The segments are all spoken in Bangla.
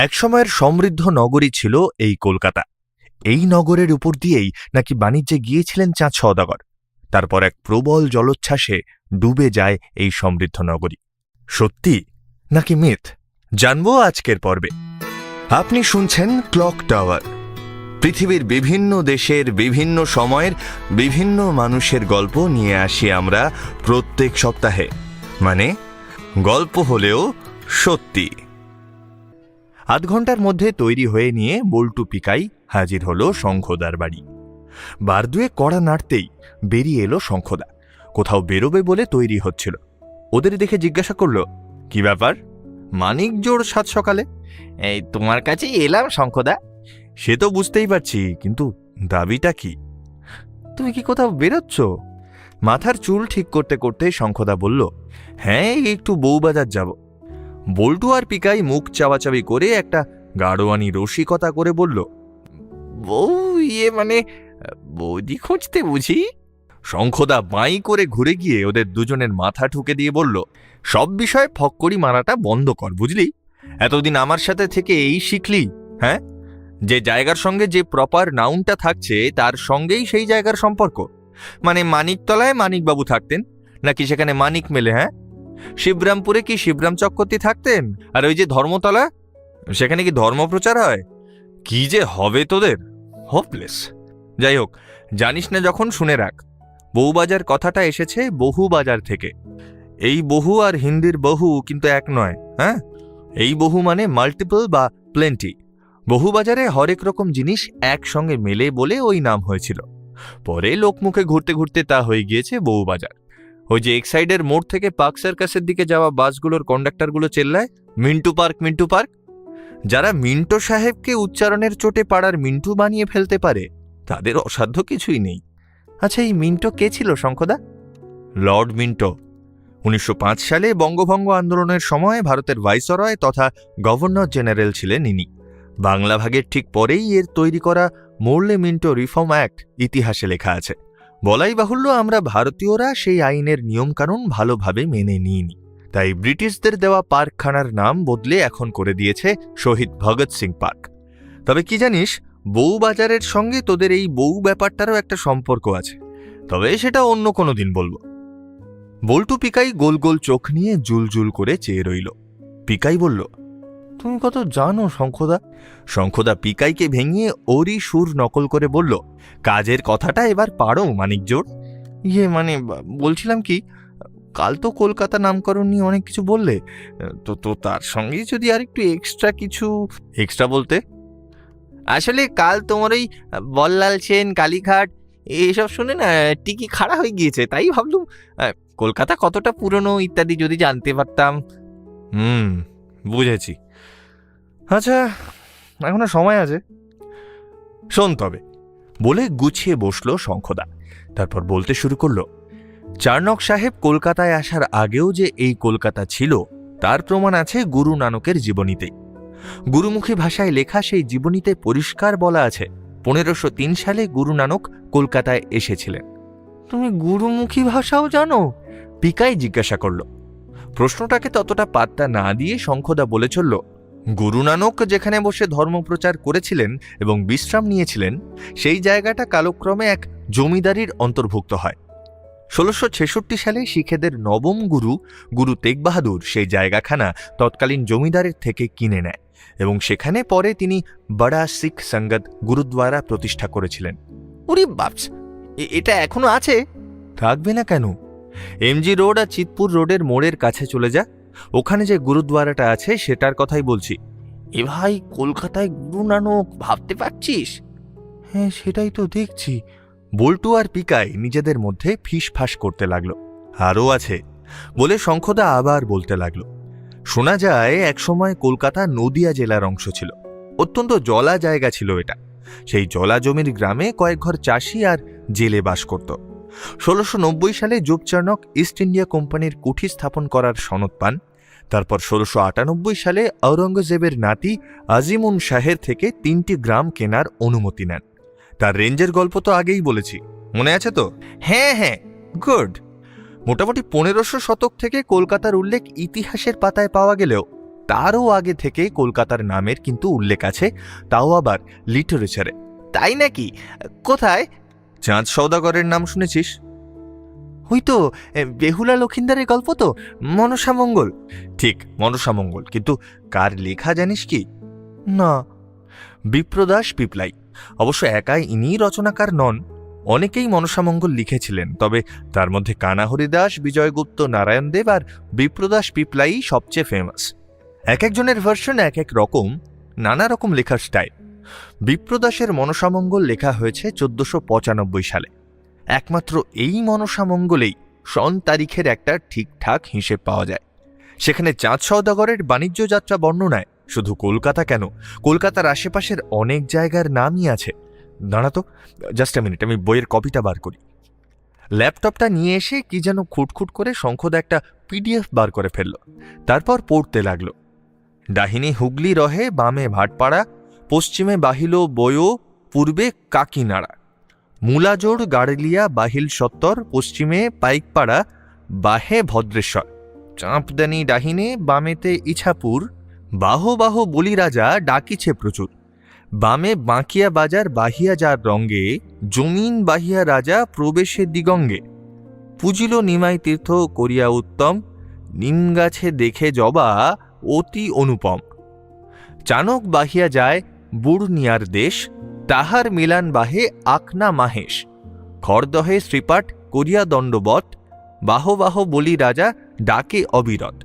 একসময়ের সমৃদ্ধ নগরী ছিল এই কলকাতা। এই নগরের উপর দিয়েই নাকি বাণিজ্যে গিয়েছিলেন চাঁদ সওদাগর। তারপর এক প্রবল জলোচ্ছ্বাসে ডুবে যায় এই সমৃদ্ধ নগরী। সত্যি? নাকি মিথ? জানব আজকের পর্বে। আপনি শুনছেন ক্লক টাওয়ার। পৃথিবীর বিভিন্ন দেশের বিভিন্ন সময়ের বিভিন্ন মানুষের গল্প নিয়ে আসি আমরা প্রত্যেক সপ্তাহে। মানে গল্প হলেও সত্যি। আধ ঘণ্টার মধ্যে তৈরি হয়ে নিয়ে বল্টু পিকাই হাজির হলো শঙ্খদার বাড়ি। বার দুয়ে কড়া নাড়তেই বেরিয়ে এলো শঙ্খদা। কোথাও বেরোবে বলে তৈরি হচ্ছিল। ওদের দেখে জিজ্ঞাসা করল, কি ব্যাপার? মানিক জোর সাত সকালে? এই, তোমার কাছে এলাম শঙ্খদা। সে তো বুঝতেই পারছি, কিন্তু দাবিটা কি? তুমি কি কোথাও বেরোচ্ছ? মাথার চুল ঠিক করতে করতে শঙ্খদা বলল হ্যাঁ একটু বউবাজার যাব। বল্টু আর পিকাই মুখ চাওয়াচাবি করে একটা গাড়োয়ানি রসিকতা করে বলল, বউ ইয়ে মানে বৌদি খুঁজতে বুঝি? শঙ্খদা বাঁই করে ঘুরে গিয়ে ওদের দুজনের মাথা ঠুকে দিয়ে বলল, সব বিষয়ে ফক্করি মারাটা বন্ধ কর, বুঝলি? এতদিন আমার সাথে থেকে এই শিখলি হ্যাঁ? যে জায়গার সঙ্গে যে প্রপার নাউনটা থাকছে, তার সঙ্গেই সেই জায়গার সম্পর্ক। মানে মানিকতলায় মানিকবাবু থাকতেন, নাকি সেখানে মানিক মেলে হ্যাঁ? শিবরামপুরে কি শিবরাম চক্রবর্তী থাকতেন? আর ওই যে ধর্মতলা? সেখানে কি ধর্মপ্রচার হয়? কি যে হবে তোদের? হোপলেস যাই হোক, জানিস না যখন শুনে রাখ। বউবাজার কথাটা এসেছে বহু বাজার থেকে। এই বহু আর হিন্দির বহু কিন্তু এক নয় হ্যাঁ? এই বহু মানে মাল্টিপল বা প্লেন্টি বহু বাজারে হরেক রকম জিনিস একসঙ্গে মেলে বলে ওই নাম হয়েছিল। পরে লোকমুখে ঘুরতে ঘুরতে তা হয়ে গিয়েছে বহু বাজার ওই যে এক্সাইডের মোড় থেকে পার্ক সার্কাসের দিকে যাওয়া বাসগুলোর কন্ডাক্টরগুলো চেল্লায়, মিন্টু পার্ক মিন্টু পার্ক। যারা মিন্টো সাহেবকে উচ্চারণের চোটে পাড়ার মিন্টু বানিয়ে ফেলতে পারে, তাদের অসাধ্য কিছুই নেই। আচ্ছা এই মিন্টো কে ছিল, শঙ্খদা? Lord Minto. উনিশশো পাঁচ সালে বঙ্গভঙ্গ আন্দোলনের সময় ভারতের ভাইসরয় তথা গভর্নর জেনারেল ছিলেন ইনি। বাংলা ভাগের ঠিক পরেই এর তৈরি করা মোরলে মিন্টো রিফর্ম অ্যাক্ট ইতিহাসে লেখা আছে। বলাই বাহুল্য আমরা ভারতীয়রা সেই আইনের নিয়মকানুন ভালোভাবে মেনে নিইনি। তাই ব্রিটিশদের দেওয়া পার্কখানার নাম বদলে এখন করে দিয়েছে শহীদ ভগৎ সিং পার্ক। তবে কি জানিস, বউ বাজারের সঙ্গে তোদের এই বউ ব্যাপারটারও একটা সম্পর্ক আছে। তবে সেটা অন্য কোনো দিন বলব। বল্টু পিকাই গোল গোল চোখ নিয়ে জুলজুল করে চেয়ে রইল। পিকাই বলল তুমি কত জানো, শঙ্খদা? শঙ্খদা পিকাইকে ভেঙিয়ে ওরই সুর নকল করে বলল, কাজের কথাটা এবার পারো মানিকজোর ইয়ে মানে বলছিলাম কি, কাল তো কলকাতা নামকরণ নিয়ে অনেক কিছু বললে, তো তো তার সঙ্গে যদি আর একটু এক্সট্রা কিছু এক্সট্রা বলতে? আসলে কাল তোমার ওই বল্লাল সেন, কালীঘাট এইসব শুনে না, টিকি খাড়া হয়ে গিয়েছে, তাই ভাবলুম কলকাতা কতটা পুরনো ইত্যাদি যদি জানতে পারতাম। হুম, বুঝেছি। আচ্ছা এখনও সময় আছে। শোন তবে বলে গুছিয়ে বসল শঙ্খদা। তারপর বলতে শুরু করল চার্নক সাহেব কলকাতায় আসার আগেও যে এই কলকাতা ছিল তার প্রমাণ আছে গুরু নানকের জীবনীতেই গুরুমুখী ভাষায় লেখা সেই জীবনীতে পরিষ্কার বলা আছে পনেরোশো তিন সালে গুরু নানক কলকাতায় এসেছিলেন। তুমি গুরুমুখী ভাষাও জানো? পিকাই জিজ্ঞাসা করল। প্রশ্নটাকে ততটা পাত্তা না দিয়ে শঙ্খদা বলে চলল গুরু নানক যেখানে বসে ধর্মপ্রচার করেছিলেন এবং বিশ্রাম নিয়েছিলেন, সেই জায়গাটা কালক্রমে এক জমিদারির অন্তর্ভুক্ত হয়। ষোলোশো ছেষট্টি সালে শিখেদের নবম গুরু গুরু তেগ বাহাদুর সেই জায়গাখানা তৎকালীন জমিদারের থেকে কিনে নেয় এবং সেখানে পরে তিনি বড়া শিখ সঙ্গত গুরুদ্বারা প্রতিষ্ঠা করেছিলেন। উরি বাপস! এটা এখনও আছে? থাকবে না কেন? এমজি রোড আর চিতপুর রোডের মোড়ের কাছে চলে যা। ওখানে যে গুরুদ্বারাটা আছে সেটার কথাই বলছি। এ ভাই কলকাতায় গুরু নানক ভাবতে পারছিস? হ্যাঁ সেটাই তো দেখছি। বল্টু আর পিকাই নিজেদের মধ্যে ফিসফাস করতে লাগল। আরও আছে বলে শঙ্খদা আবার বলতে লাগল। শোনা যায় একসময় কলকাতা নদিয়া জেলার অংশ ছিল। অত্যন্ত জলা জায়গা ছিল এটা। সেই জলা জমির গ্রামে কয়েক ঘর চাষি আর জেলে বাস করত। ষোলোশো নব্বই সালে যোগচার্নক ইস্ট ইন্ডিয়া কোম্পানির কুঠি স্থাপন করার সনদ পান। তারপর ষোলোশো আটানব্বই সালে আওরঙ্গজেবের নাতি আজিমুন শাহের থেকে তিনটি গ্রাম কেনার অনুমতি নেন। তার রেঞ্জের গল্প তো আগেই বলেছি। মনে আছে তো? হ্যাঁ হ্যাঁ গুড। মোটামুটি পনেরোশো শতক থেকে কলকাতার উল্লেখ ইতিহাসের পাতায় পাওয়া গেলেও তারও আগে থেকে কলকাতার নামের কিন্তু উল্লেখ আছে, তাও আবার লিটারেচারে। তাই নাকি? কোথায়? চাঁদ সৌদাগরের নাম শুনেছিস? ওই তো বেহুলা লক্ষিন্দারের গল্প তো মনসামঙ্গল ঠিক মনসামঙ্গল কিন্তু কার লেখা জানিস কি? না। বিপ্রদাস পিপলাই অবশ্য একাই ইনি রচনাকার নন অনেকেই মনসামঙ্গল লিখেছিলেন তবে তার মধ্যে কানাহরি দাস বিজয়গুপ্ত নারায়ণ দেব আর বিপ্রদাস পিপলাই সবচেয়ে ফেমাস এক একজনের ভার্সন এক এক রকম নানা রকম লেখার স্টাইল বিপ্রদাসের মনসামঙ্গল লেখা হয়েছে চোদ্দশো পঁচানব্বই সালে। একমাত্র এই মনসামঙ্গলেই সন তারিখের একটা ঠিকঠাক হিসেব পাওয়া যায়। সেখানে চাঁদ সওদাগরের বাণিজ্য যাত্রা বর্ণনায় শুধু কলকাতা কেন? কলকাতার আশেপাশের অনেক জায়গার নামই আছে। দাঁড়াতো জাস্ট আ মিনিট আমি বইয়ের কপিটা বার করি। ল্যাপটপটা নিয়ে এসে কি যেন খুটখুট করে শঙ্খদা একটা পিডিএফ বার করে ফেলল। তারপর পড়তে লাগল। ডাহিনী হুগলি রহে বামে ভাটপাড়া, পশ্চিমে বাহিল বয়ো, পূর্বে কাকিনাড়া। মুলাজোড়, গাড়লিয়া, বাহিল সত্তর, পশ্চিমে পাইকপাড়া, বাহে ভদ্রেশ্বর। চাঁপদানি ডাহিনে, বামেতে ইছাপুর বাহ বাহ বলিরাজা ডাকিছে প্রচুর। বামে বাঁকিয়া বাজার, বাহিয়া যার রঙ্গে, জমিন বাহিয়া রাজা প্রবেশে দিগঙ্গে। পুজিল নিমাই তীর্থ করিয়া উত্তম, নিম গাছে দেখে জবা অতি অনুপম। চানক বাহিয়া যায় বুড়নিয়ার দেশ তাহার মিলান বাহে আকনা মাহেশ। খরদহে শ্রীপাঠ করিয়া দণ্ডবত বাহ বাহ বলি রাজা ডাকে অবিরত।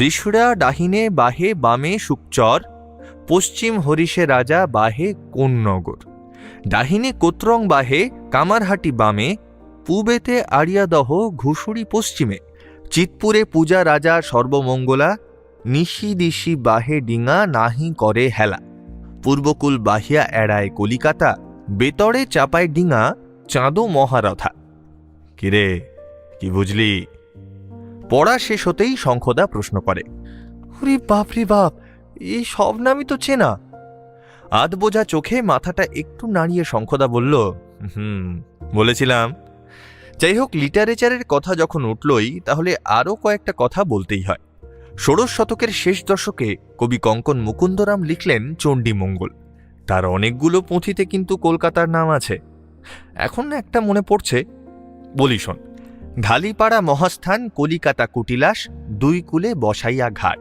ঋষুরা ডাহিনে বাহে বামে সুকচর পশ্চিম হরিষে রাজা বাহে কোন্নগর। ডাহিনে কোত্রং বাহে কামারহাটি বামে, পূবেতে আড়িয়াদহ ঘুষুরি পশ্চিমে। চিতপুরে পূজা রাজা সর্বমঙ্গলা, নিশি দিশি বাহে ডিঙা নাহি করে হেলা। পূর্বকুল বাহিয়া এড়ায় কলিকাতা, বেতরে চাপায় ডিঙা, চাঁদো মহারথা। কিরে, কি বুঝলি? পড়া শেষ হতেই শঙ্খদা প্রশ্ন করে, ওরে বাপরে বাপ এই সব নামই তো চেনা? আধ বোঝা চোখে মাথাটা একটু নাড়িয়ে শঙ্খদা বলল, হুম, বলেছিলাম। যাই হোক লিটারেচারের কথা যখন উঠলই, তাহলে আরও কয়েকটা কথা বলতেই হয়। ষোড়শ শতকের শেষ দশকে কবি কঙ্কন মুকুন্দরাম লিখলেন চণ্ডীমঙ্গল তার অনেকগুলো পুঁথিতে কিন্তু কলকাতার নাম আছে। এখন একটা মনে পড়ছে, বলি শোন, ঢালিপাড়া মহাস্থান কলিকাতা কুটিলাস, দুই কুলে বসাইয়া ঘাট।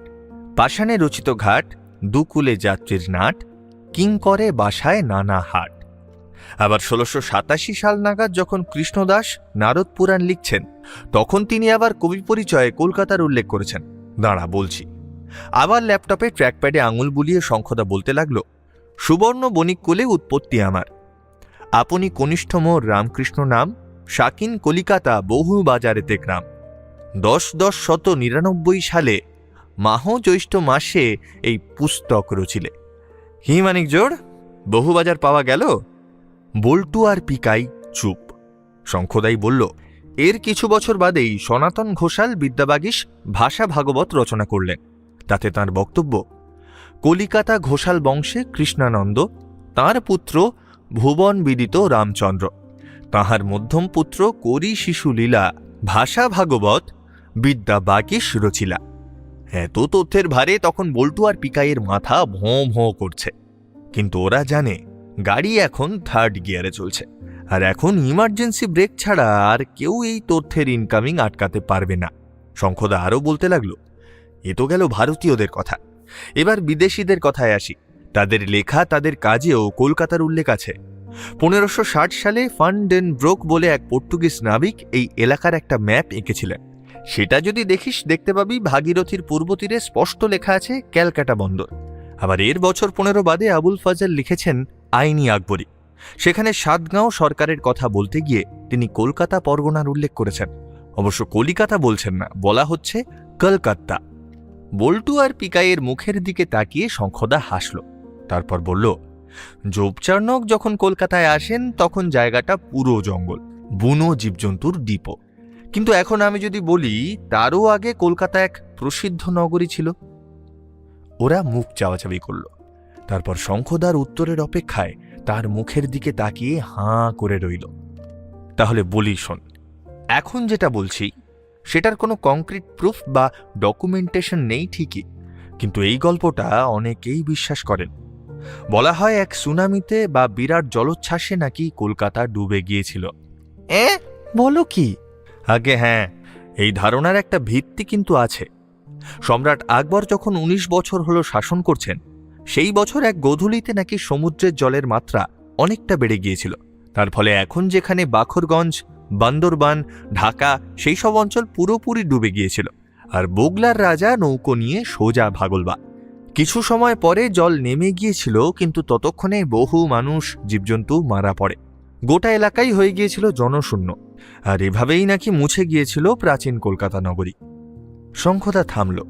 পাষাণে রচিত ঘাট দুকুলে যাত্রীর নাট, কিঙ্করে বাসায় নানা হাট। আবার ষোলোশো সাতাশি সাল নাগাদ যখন কৃষ্ণদাস নারদ পুরাণ লিখছেন, তখন তিনি আবার কবি পরিচয়ে কলকাতার উল্লেখ করেছেন। দাঁড়া, বলছি। আবার ল্যাপটপে ট্র্যাকপ্যাডে আঙুল বুলিয়ে শঙ্খদা বলতে লাগল, সুবর্ণ বণিক কুলে উৎপত্তি আমার। আপনি কনিষ্ঠ মোর রামকৃষ্ণ নাম, শাকিন কলিকাতা বহু বাজারেতে গ্রাম। দশ দশ শত নিরানব্বই সালে মাহ জ্যৈষ্ঠ মাসে এই পুস্তক রচিলে। হি মানিক জোড় বহুবাজার পাওয়া গেল? বল্টু আর পিকাই চুপ। শঙ্খদাই বলল এর কিছু বছর বাদেই সনাতন ঘোষাল বিদ্যাবাগীশ ভাষা ভাগবত রচনা করলেন। তাতে তার বক্তব্য, কলিকাতা ঘোষাল বংশে কৃষ্ণানন্দ, তার পুত্র ভুবন বিদিত রামচন্দ্র, তাহার মধ্যম পুত্র করি শিশুলীলা ভাষা ভাগবত বিদ্যা বাগীশ রচিলা। এত তথ্যের ভারে তখন বল্টু আর পিকাইয়ের মাথা ভোঁ ভোঁ করছে। কিন্তু ওরা জানে, গাড়ি এখন থার্ড গিয়ারে চলছে। আর এখন ইমার্জেন্সি ব্রেক ছাড়া আর কেউ এই তথ্যের ইনকামিং আটকাতে পারবে না। শঙ্খদা আরও বলতে লাগল, এ তো গেল ভারতীয়দের কথা। এবার বিদেশিদের কথায় আসি। তাদের লেখা, তাদের কাজেও কলকাতার উল্লেখ আছে। পনেরোশো সালে ফান্ডেন ব্রোক বলে এক পর্তুগিজ নাবিক এই এলাকার একটা ম্যাপ এঁকেছিলেন। সেটা যদি দেখিস, দেখতে পাবি ভাগীরথীর পূর্ব তীরে স্পষ্ট লেখা আছে ক্যালকাটা বন্দর। আবার এর বছর পনেরো বাদে আবুল ফাজল লিখেছেন আইনি আকবরী। সেখানে সাতগাঁও সরকারের কথা বলতে গিয়ে তিনি কলকাতা পরগনার উল্লেখ করেছেন। অবশ্য কলিকাতা বলছেন না, বলা হচ্ছে কলকাতা। বল্টু আর পিকাইয়ের মুখের দিকে তাকিয়ে শঙ্খদা হাসল। তারপর বলল যোবচার্ণক যখন কলকাতায় আসেন, তখন জায়গাটা পুরো জঙ্গল, বুনো জীবজন্তুর ডিপো। কিন্তু এখন আমি যদি বলি, তারও আগে কলকাতা এক প্রসিদ্ধ নগরী ছিল। ওরা মুখ চাওয়াচাবি করল। তারপর শঙ্খদার উত্তরের অপেক্ষায় তার মুখের দিকে তাকিয়ে হাঁ করে রইল। তাহলে বলি শোন এখন যেটা বলছি সেটার কোনো কংক্রিট প্রুফ বা ডকুমেন্টেশন নেই ঠিকই কিন্তু এই গল্পটা অনেকেই বিশ্বাস করেন। বলা হয় এক সুনামিতে বা বিরাট জলোচ্ছ্বাসে নাকি কলকাতা ডুবে গিয়েছিল। এ? বলো কি? আগে হ্যাঁ এই ধারণার একটা ভিত্তি কিন্তু আছে। সম্রাট আকবর যখন ১৯ বছর হলো শাসন করছেন সেই বছর এক গোধূলিতে নাকি সমুদ্রের জলের মাত্রা অনেকটা বেড়ে গিয়েছিল। তার ফলে এখন যেখানে বাখরগঞ্জ, বান্দরবান, ঢাকা সেই সব অঞ্চল পুরোপুরি ডুবে গিয়েছিল আর বগলার রাজা নৌকো নিয়ে সোজা ভাগলবা কিছু সময় পরে জল নেমে গিয়েছিল কিন্তু ততক্ষণে বহু মানুষ জীবজন্তু মারা পড়ে। গোটা এলাকাই হয়ে গিয়েছিল জনশূন্য আর এভাবেই নাকি মুছে গিয়েছিল প্রাচীন কলকাতা নগরী। শঙ্খদা থামল,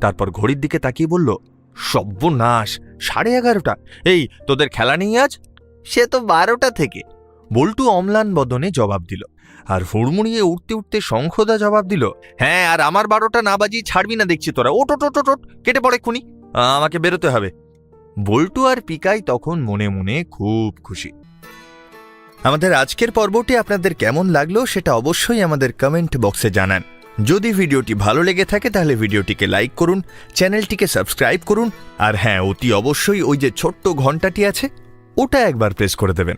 তারপর ঘড়ির দিকে তাকিয়ে বলল সব্যনাশ সাড়ে এগারোটা। এই তোদের খেলা নেই আজ? সে তো বারোটা থেকে। বল্টু অম্লান বদনে জবাব দিল। আর হুড়মুড়িয়ে উঠতে উঠতে শঙ্খদা জবাব দিল হ্যাঁ আর আমার বারোটা না বাজিয়ে ছাড়বি না দেখছি তোরা। ওট ওট, ওট কেটে পড়ে খুনি আমাকে বেরোতে হবে। বল্টু আর পিকাই তখন মনে মনে খুব খুশি। আমাদের আজকের পর্বটি আপনাদের কেমন লাগল সেটা অবশ্যই আমাদের কমেন্ট বক্সে জানান। যদি ভিডিওটি ভালো লেগে থাকে, তাহলে ভিডিওটিকে লাইক করুন, চ্যানেলটিকে সাবস্ক্রাইব করুন, আর হ্যাঁ অতি অবশ্যই ওই যে ছোট্ট ঘন্টাটি আছে, ওটা একবার প্রেস করে দেবেন।